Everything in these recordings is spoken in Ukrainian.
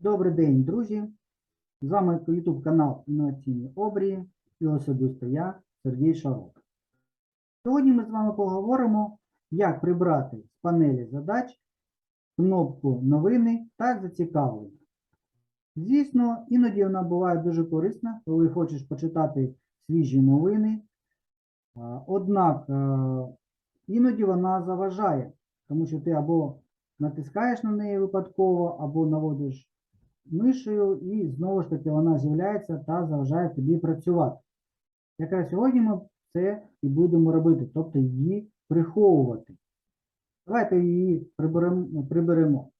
Добрий день, друзі! З вами YouTube канал Інноваційні обрії і особисто я, Сергій Шаров. Сьогодні ми з вами поговоримо, як прибрати з панелі задач кнопку новини та зацікавлення. Звісно, іноді вона буває дуже корисна, коли хочеш почитати свіжі новини. Однак е, іноді вона заважає, тому що ти або натискаєш на неї випадково, або наводиш мишею, і знову ж таки вона з'являється та заважає тобі працювати. Якраз сьогодні ми це і будемо робити, тобто її приховувати. Давайте її приберемо.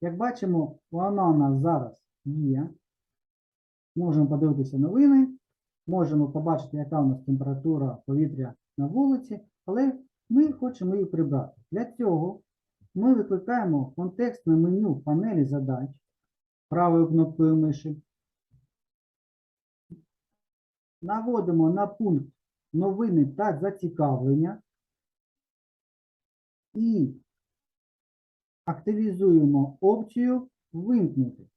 Як бачимо, вона у нас зараз є. Можемо подивитися новини, можемо побачити, яка у нас температура повітря на вулиці, але ми хочемо її прибрати. Для цього ми викликаємо контекстне меню панелі задач правою кнопкою миші. Наводимо на пункт новини та зацікавлення і активізуємо опцію Вимкнути.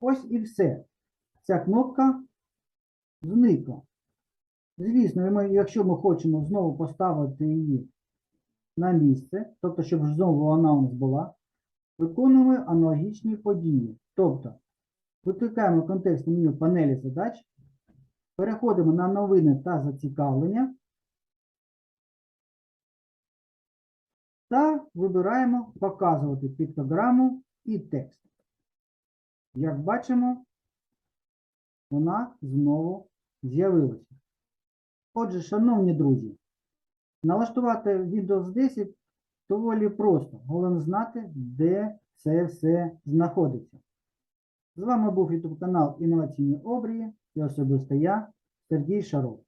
Ось і все. Ця кнопка зникла. Звісно, якщо ми хочемо знову поставити її на місце, тобто, щоб знову вона у нас була, виконуємо аналогічні події. Тобто, викликаємо контекстне меню панелі задач, переходимо на новини та зацікавлення та вибираємо показувати піктограму і текст. Як бачимо, вона знову з'явилася. Отже, шановні друзі, налаштувати Windows 10 доволі просто. Головне знати, де це все знаходиться. З вами був YouTube канал Інноваційні обрії і особисто я, Сергій Шаров.